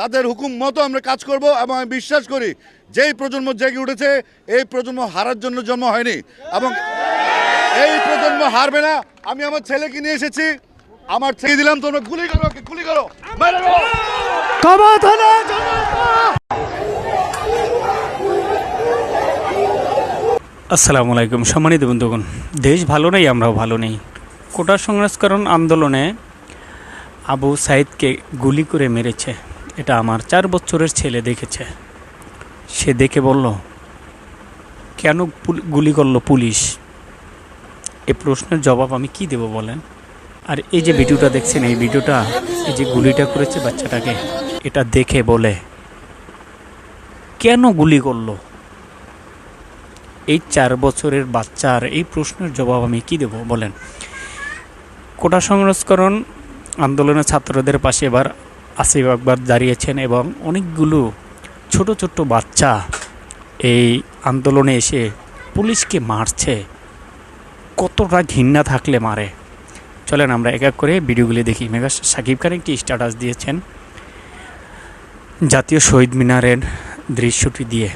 তাদের হুকুম মতো আমরা কাজ করব এবং আমি বিশ্বাস করি যেই প্রজন্ম জেগে উঠেছে এই প্রজন্ম হারার জন্য জন্ম হয়নি। এবং এই প্রজন্ম হারবে না। আমি আমার ছেলেকে নিয়ে এসেছি। আমার ছেলে দিলাম তোমরা গুলি করো গুলি করো। আসসালামু আলাইকুম সম্মানিত বন্ধুগণ। দেশ ভালো নেই আমরাও ভালো নেই। কোটা সংস্করণ আন্দোলনে আবু সাইদকে গুলি করে মেরেছে। এটা আমার চার বছরের ছেলে দেখেছে। সে দেখে বলল, কেন গুলি করল পুলিশ? এ প্রশ্নের জবাব আমি কি দেব বলেন? আর এই যে ভিডিওটা দেখছেন, এই ভিডিওটা, এই যে গুলিটা করেছে বাচ্চাটাকে, এটা দেখে বলে, কেন গুলি করল? এই চার বছরের বাচ্চার এই প্রশ্নের জবাব আমি কি দেব বলেন? কোটা সংস্করণ আন্দোলনের ছাত্রদের পাশে এবার আসিফ আকবর দাঁড়িয়েছেন এবং অনেকগুলো ছোট ছোট বাচ্চা এই আন্দোলনে এসে পুলিশকে মারছে। কতটা ঘৃণা থাকলে মারে। চলেন আমরা এক এক করে ভিডিওগুলি দেখি। মেগা সাকিব খান একটি স্ট্যাটাস দিয়েছেন জাতীয় শহীদ মিনারের দৃশ্যটি দিয়ে।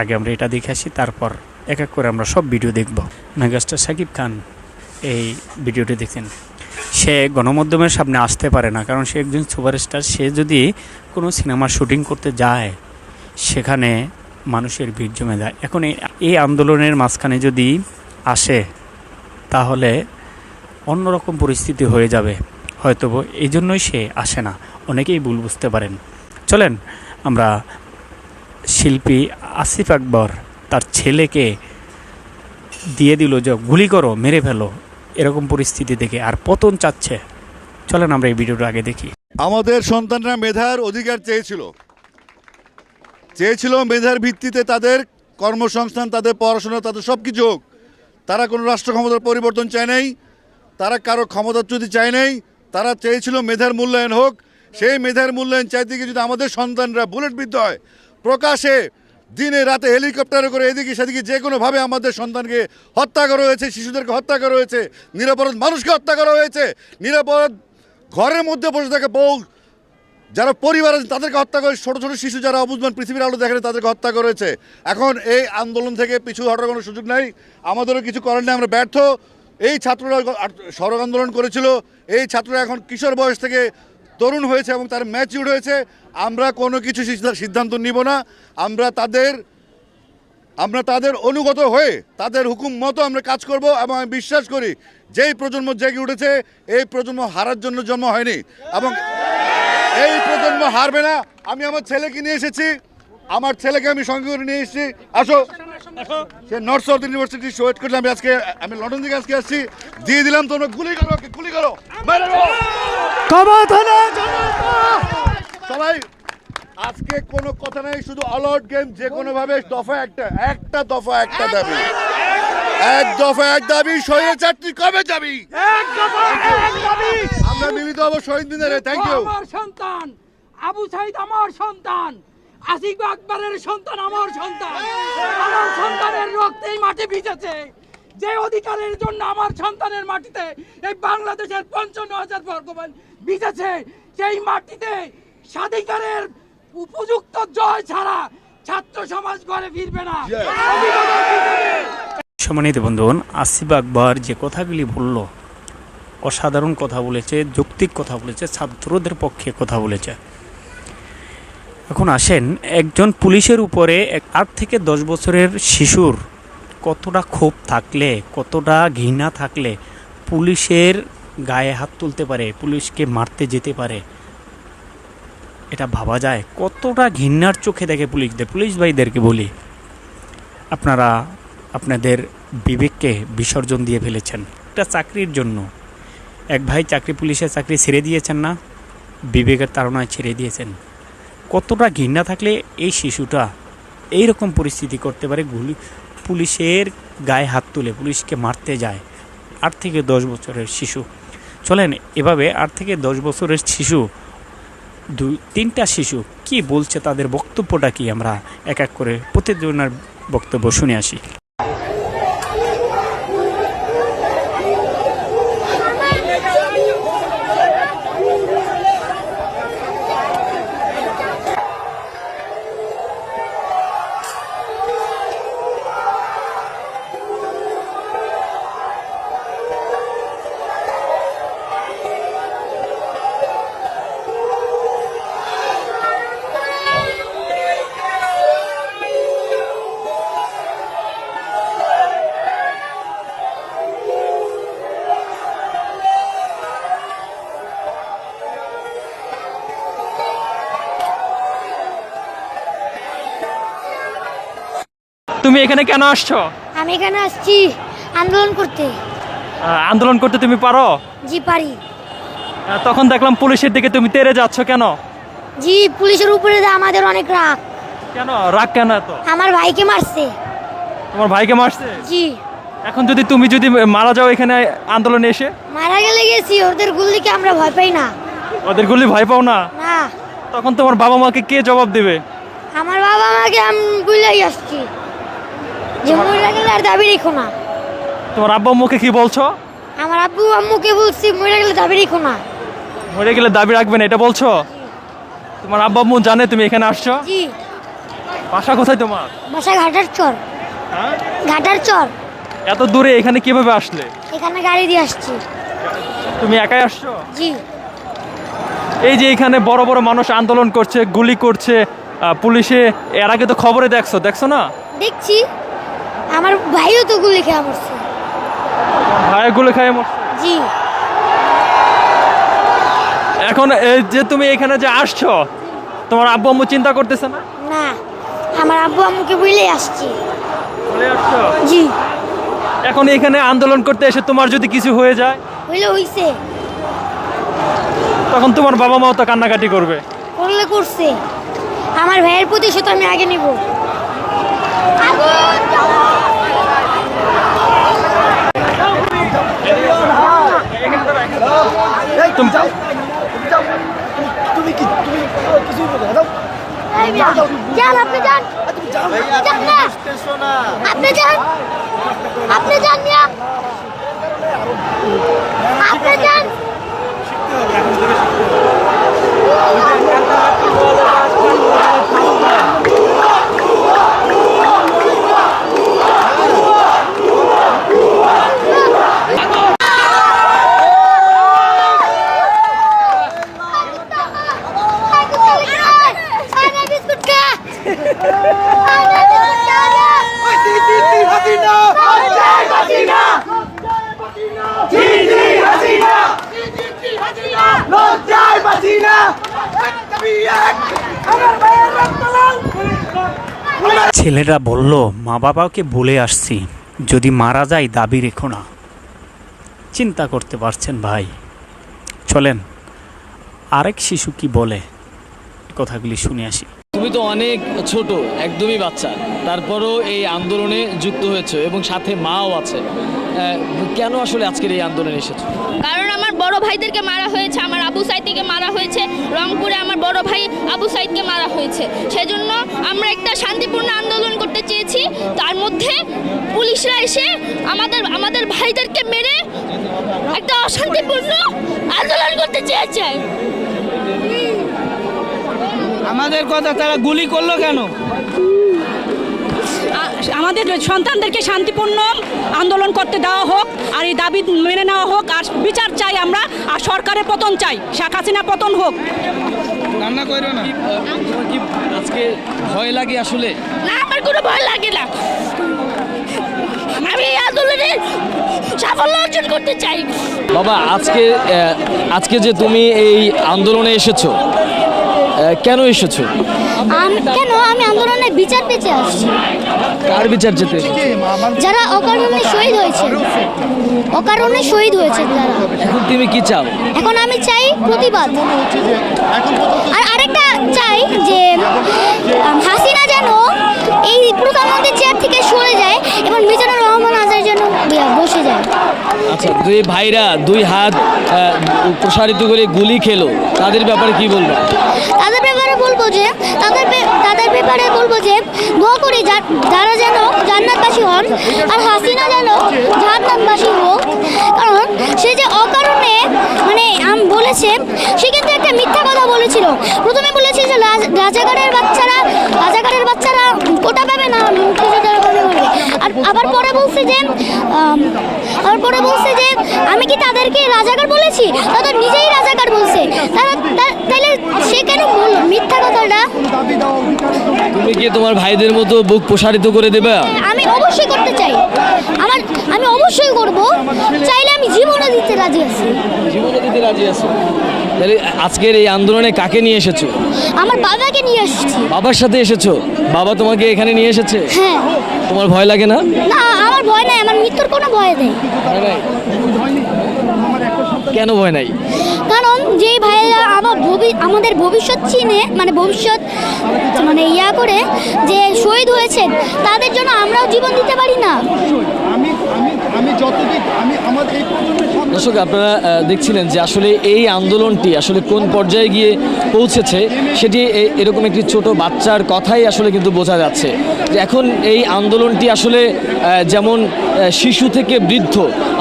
আগে আমরা এটা দেখে আসি, তারপর এক এক করে আমরা সব ভিডিও দেখব। মেগাস্টার সাকিব খান এই ভিডিওটি দেখেন সে গণমাধ্যমের সামনে আসতে পারে না, কারণ সে একজন সুপারস্টার। সে যদি কোনো সিনেমার শুটিং করতে যায়, সেখানে মানুষের ভিড় জমে যায়। এখন এই- আন্দোলনের মাঝখানে যদি আসে, তাহলে অন্যরকম পরিস্থিতি হয়ে যাবে। হয়তো এই জন্যই সে আসে না। অনেকেই ভুল বুঝতে পারেন। চলেন, আমরা শিল্পী আসিফ আকবর তার ছেলেকে দিয়ে দিল, যে গুলি করো, মেরে ফেলো। এরকম পরিস্থিতি দেখে আর পতন চাচ্ছে। চলেন আমরা এই ভিডিওটা আগে দেখি। আমাদের সন্তানরা মেধার অধিকার চেয়েছিল। চেয়েছিল মেধার ভিত্তিতে তাদের কর্মসংস্থান, তাদের পড়াশোনা, তাদের সব কিছু হোক। তারা কোনো রাষ্ট্র ক্ষমতার পরিবর্তন চায় নাই, তারা কারও ক্ষমতাচ্যুতি চায় নাই, তারা চেয়েছিল মেধার মূল্যায়ন হোক। সেই মেধার মূল্যায়ন চাইতে গিয়ে যদি আমাদের সন্তানরা বুলেট বিদ্ধ হয়, প্রকাশে দিনে রাতে হেলিকপ্টারে করে এদিকে সেদিকে যে কোনোভাবে আমাদের সন্তানকে হত্যা করা হয়েছে, শিশুদেরকে হত্যা করা হয়েছে, নিরাপরাধ মানুষকে হত্যা করা হয়েছে, নিরাপরাধ ঘরের মধ্যে বসে থাকে বউ যারা পরিবার আছে তাদেরকে হত্যা করে, ছোটো ছোটো শিশু যারা অবুঝমান পৃথিবীর আলো দেখেন তাদেরকে হত্যা করেছে এখন এই আন্দোলন থেকে পিছু হটার কোনো সুযোগ নাই, আমাদেরও কিছু করার নেই, আমরা ব্যর্থ। এই ছাত্ররা সড়ক আন্দোলন করেছিল, এই ছাত্ররা এখন কিশোর বয়স থেকে তরুণ হয়েছে এবং তার ম্যাচিউর হয়েছে, আমরা কোনো কিছু সিদ্ধান্ত নিব না। আমরা তাদের আমরা তাদের অনুগত হয়ে তাদের হুকুম মতো আমরা কাজ করব এবং আমি বিশ্বাস করি, যেই প্রজন্ম জেগে উঠেছে, এই প্রজন্ম হারার জন্য জন্ম হয়নি এবং এই প্রজন্ম হারবে না। আমি আমার ছেলেকে নিয়ে এসেছি, আমার ছেলেকে আমি সঙ্গে করে নিয়ে এসেছি। আসো। সে নর্থ সাউথ ইউনিভার্সিটি ওয়েট করলে আমি আজকে আমি লন্ডন থেকে আজকে আসছি। দিয়ে দিলাম তোমরা গুলি করো গুলি করো। সবাই আজকে কোনো কথা নাই শুধু অলআউট গেম যে কোনো ভাবে দফা একটা একটা দফা একটা দাবি। এক দফা এক দাবি শহীদ চারটি কবে যাবি? আমরা মিলিত হব শহীদ মিনারে থ্যাংক ইউ আমার সন্তান আবু সাইদ আমার সন্তান। আসিফ আকবরের সন্তান আমার সন্তান। আমার সন্তানের রক্তেই মাটি ভিজেছে। যে অধিকারের জন্য আমার সন্তানের মাটিতে এই বাংলাদেশের পঞ্চান্ন হাজার বর্গমান ভিজেছে সেই মাটিতে স্বাধিকারের উপযুক্ত জয় ছাড়া ছাত্র সমাজ ঘরে ফিরবে না। সম্মানিত বন্ধুগণ আসিফ আকবর যে কথাগুলি বলল অসাধারণ কথা বলেছে যৌক্তিক কথা বলেছে ছাত্রদের পক্ষে কথা বলেছে। এখন আসেন, একজন পুলিশের উপরে আট থেকে দশ বছরের শিশুর কতটা ক্ষোভ থাকলে, কতটা ঘৃণা থাকলে পুলিশের গায়ে হাত তুলতে পারে, পুলিশকে মারতে যেতে পারে? এটা ভাবা যায়। কতটা ঘৃণার চোখে দেখে পুলিশদের পুলিশ ভাইদেরকে বলি, আপনারা আপনাদের বিবেককে বিসর্জন দিয়ে ফেলেছেন। একটা চাকরির জন্য। এক ভাই চাকরি পুলিশের চাকরি ছেড়ে দিয়েছেন না? বিবেকের তাড়নায় ছেড়ে দিয়েছেন। কতটা ঘৃণা থাকলে এই শিশুটা এই রকম পরিস্থিতি করতে পারে? গুলি, পুলিশের গায়ে হাত তুলে পুলিশকে মারতে যায় আট থেকে দশ বছরের শিশু। চলেন, এভাবে আট থেকে দশ বছরের শিশু দুই তিনটা শিশু কি বলছে? তাদের বক্তব্যটা কি? আমরা এক এক করে প্রতিদিনের বক্তব্য শুনে আসি। এখানে কেন আসছো? আমি এখানে আসছি আন্দোলন করতে। আন্দোলন করতে তুমি পারো? জি পারি। তখন দেখলাম পুলিশের দিকে তুমি তেরে যাচ্ছ কেন? জি পুলিশের উপরে যে আমাদের অনেক রাগ। কেন? রাগ কেন এত? আমার ভাইকে মারছে। তোমার ভাইকে মারছে? জি। এখন যদি তুমি যদি মারা যাও এখানে আন্দোলনে এসে? মারা গেলে গেছি ওদের গুলিকে আমরা ভয় পাই না। ওদের গুলি ভয় পাও না? না। তখন তোমার বাবা মাকে কে জবাব দেবে? আমার বাবা মাকে আমি বুঝলেই আসছি। যে মরে গেলে আর দাবি রেখো না। তোমার আব্বা মুখে কি বলছো? আমার আব্বু আম্মুকে বলছি মরে গেলে দাবি রেখো না। মরে গেলে দাবি রাখবেন এটা বলছো? তোমার আব্বা আম্মু জানে তুমি এখানে আসছো? জি। বাসা কোথায় তোমার? বাসা ঘাটার চর। হ্যাঁ? ঘাটার চর। এত দূরে এখানে কীভাবে আসলে? এখানে গাড়ি দিয়ে আসছি। তুমি একাই আসছো? জি। এই যে এখানে বড় বড় মানুষ আন্দোলন করছে গুলি করছে পুলিশে এর আগে তো খবরে দেখছ দেখছ না? দেখছি। আমার ভাইও তো গুলি খেয়ে মরছে। ভাইয়ের গুলি খায় মরছে। জি। এখন এই যে তুমি এখানে যে আসছো তোমার আব্বু আম্মু চিন্তা করতেছে না? না আমার আব্বু আম্মুকে বুঝলেই আসছি। চলে আসছো? জি। এখন এখানে আন্দোলন করতে এসে তোমার যদি কিছু হয়ে যায় হইলে হইছে। তখন তোমার বাবা মাও তো কান্নাকাটি করবে। করলে করছে। আমার ভাইয়ের প্রতি প্রতিশোধ আমি আগে নিব। তুমি যান আপনি যান। যান আপনি যান আপনি ছেলেরা বলল, মা বাবাকে বলে আসছি, যদি মারা যায় দাবি রেখো না। চিন্তা করতে পারছেন ভাই। চলেন, আরেক শিশু কি বলে? কথাগুলি শুনে আসি। তুমি তো অনেক ছোট, একদমই বাচ্চা। তারপরও এই আন্দোলনে যুক্ত হয়েছে এবং সাথে মাও আছে। কেন আসলে আজকের এই আন্দোলনে এসেছ? কারণ আমার বড় ভাইদেরকে মারা হয়েছে, আমার আবু সাইদকে মারা হয়েছে, রংপুরে আমার বড় ভাই আবু সাইদকে মারা হয়েছে। সেজন্য আমরা একটা শান্তিপূর্ণ আন্দোলন করতে চেয়েছি। তার মধ্যে পুলিশরা এসে আমাদের আমাদের ভাইদেরকে মেরে একটা অশান্তিপূর্ণ আন্দোলন করতে চেয়েছে। আমাদের কথা তারা গুলি করল কেন? আমাদের সন্তানদেরকে শান্তিপূর্ণ আন্দোলন করতে দেওয়া হোক আর এই দাবি মেনে নেওয়া হোক আর বিচার চাই আমরা আর সরকারের পতন চাই শেখ হাসিনা পতন হোক। করো না। আজকে ভয় লাগে আসলে? না আমার কোনো ভয় লাগে না। আমি এই আন্দোলনে সাফল্য অর্জন করতে চাই। বাবা আজকে আজকে যে তুমি এই আন্দোলনে এসেছ কেন এসেছ? আম- কেন? আমি আন্দোলনে বিচার পেতে আসছি। কার বিচার যেতে? যারা অকারণে শহীদ হয়েছে। অকারণে শহীদ হয়েছে এখন তুমি কি চাও? এখন আমি চাই প্রতিবাদ। আর আরেকটা চাই যে হাসিনা যেন এই প্রধানমন্ত্রীর চেয়ার থেকে সরে যায় এবং মিজানুর রহমান আজার যেন বসে যায়। আচ্ছা দুই ভাইরা দুই হাত প্রসারিত করে গুলি খেলো তাদের ব্যাপারে কি বলব? যে তাদের তাদের ব্যাপারে বলব যে, দোয়া করি যারা যেন জান্নাতবাসী হন আর হাসিনা যেন জান্নাতবাসী হোক। কারণ সে যে অকারণে মানে আম বলেছে, সে কিন্তু একটা মিথ্যা কথা বলেছিল। প্রথমে বলেছে যে রাজ- রাজাকারের বাচ্চারা রাজাকারের বাচ্চারা কোটা পাবে না আর আবার পরে বলছে যে আবার পরে বলছে যে, আমি কি তাদেরকে রাজাকার বলেছি? তাদের নিজেই রাজাকার বলছে তারা তা- তাইলে সে কেন বলল মিথ্যা কথাটা তুমি কি তোমার ভাইদের মতো বুক প্রসারিত করে দেবে? আমি অবশ্যই করতে চাই। আমার আমি অবশ্যই করব। চাইলে আমি জীবনও দিতে রাজি আছি। জীবনে দিতে রাজি আছো? তাহলে আজকের এই আন্দোলনে কাকে নিয়ে এসেছ? আমার বাবাকে নিয়ে আসছি বাবার সাথে এসেছ? বাবা তোমাকে এখানে নিয়ে এসেছে? হ্যাঁ। তোমার ভয় লাগে না? না আমার ভয় নাই আমার মৃত্যুর কোনো ভয় নেই। ভয় নাই? কেন ভয় নাই? কারণ যেই ভাইয়েরা আমার ভবি আমাদের ভবিষ্যৎ চিনে মানে ভবিষ্যৎ মানে ইয়া করে যে শহীদ হয়েছেন তাদের জন্য আমরাও জীবন দিতে পারি না। আমি আমি আমার এই দর্শক, আপনারা দেখছিলেন যে আসলে এই আন্দোলনটি আসলে কোন পর্যায়ে গিয়ে পৌঁছেছে, সেটি এরকম একটি ছোট বাচ্চার কথাই আসলে কিন্তু বোঝা যাচ্ছে। যে এখন এই আন্দোলনটি আসলে যেমন শিশু থেকে বৃদ্ধ,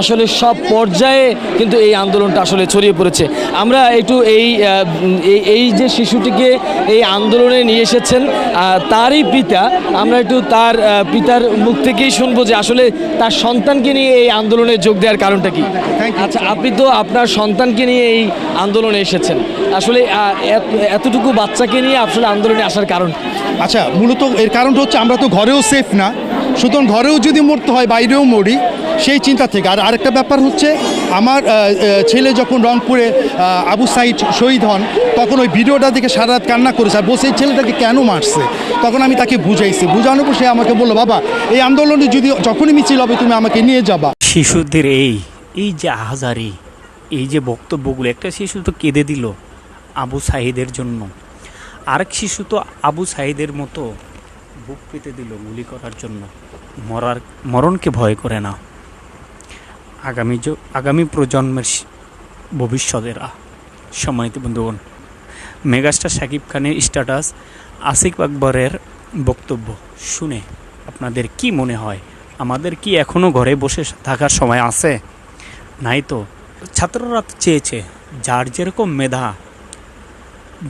আসলে সব পর্যায়ে কিন্তু এই আন্দোলনটা আসলে ছড়িয়ে পড়েছে। আমরা একটু এই- এই যে শিশুটিকে এই আন্দোলনে নিয়ে এসেছেন তারই পিতা, আমরা একটু তার পিতার মুখ থেকেই শুনব যে আসলে তার সন্তানকে নিয়ে এই আন্দোলনে যোগ দেওয়ার কারণটা কি? আচ্ছা আপনি তো আপনার সন্তানকে নিয়ে এই আন্দোলনে এসেছেন। আসলে এত- এতটুকু বাচ্চাকে নিয়ে আসলে আন্দোলনে আসার কারণ আচ্ছা মূলত এর কারণটা হচ্ছে আমরা তো ঘরেও সেফ না। সুতরাং ঘরেও যদি মরতে হয় বাইরেও মরি। সেই চিন্তা থেকে। আর আরেকটা ব্যাপার হচ্ছে, আমার ছেলে যখন রংপুরে আবু সাইদ শহীদ হন, তখন ওই ভিডিওটা দেখে সারা রাত কান্না করেছে। আর বসে ছেলেটাকে কেন মারছে? তখন আমি তাকে বুঝাইছি। বুঝানোর পর সে আমাকে বলল, বাবা, এই আন্দোলনে যদি যখনই মিছিল হবে, তুমি আমাকে নিয়ে যাবা। শিশুদের এই এই যে আহাজারি, এই যে বক্তব্যগুলো, একটা শিশু তো কেঁদে দিল আবু সাহিদের জন্য। আরেক শিশু তো আবু সাহিদের মতো বুক পেতে দিল গুলি করার জন্য। মরার, মরণকে ভয় করে না। আগামী আগামী প্রজন্মের ভবিষ্যতেরা সম্মানিত বন্ধুগণ, মেগাস্টার শাকিব খানের স্ট্যাটাস আসিফ আকবরের বক্তব্য শুনে আপনাদের কি মনে হয়? আমাদের কি এখনও ঘরে বসে থাকার সময় আছে? নাই তো, ছাত্ররা চেয়েছে, যার যেরকম মেধা,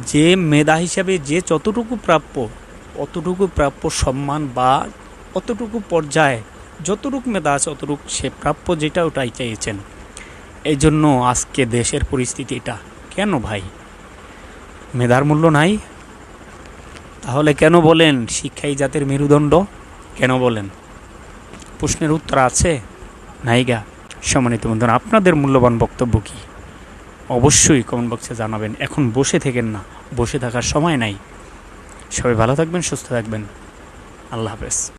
যে মেধা হিসাবে যে যতটুকু প্রাপ্য, অতটুকু প্রাপ্য সম্মান বা অতটুকু পর্যায়ে যতটুকু মেধা আছে, অতটুকু সে প্রাপ্য যেটা ওটাই চেয়েছেন। এই জন্য আজকে দেশের পরিস্থিতি এটা। কেন ভাই? মেধার মূল্য নাই? তাহলে কেন বলেন শিক্ষাই জাতের মেরুদণ্ড? কেন বলেন? প্রশ্নের উত্তর আছে? নাইগা সম্মানিত বন্ধুরা, আপনাদের মূল্যবান বক্তব্য কী? অবশ্যই কমেন্ট বক্সে জানাবেন। এখন বসে থেকেন না। বসে থাকার সময় নাই। সবাই ভালো থাকবেন, সুস্থ থাকবেন। আল্লাহ হাফেজ।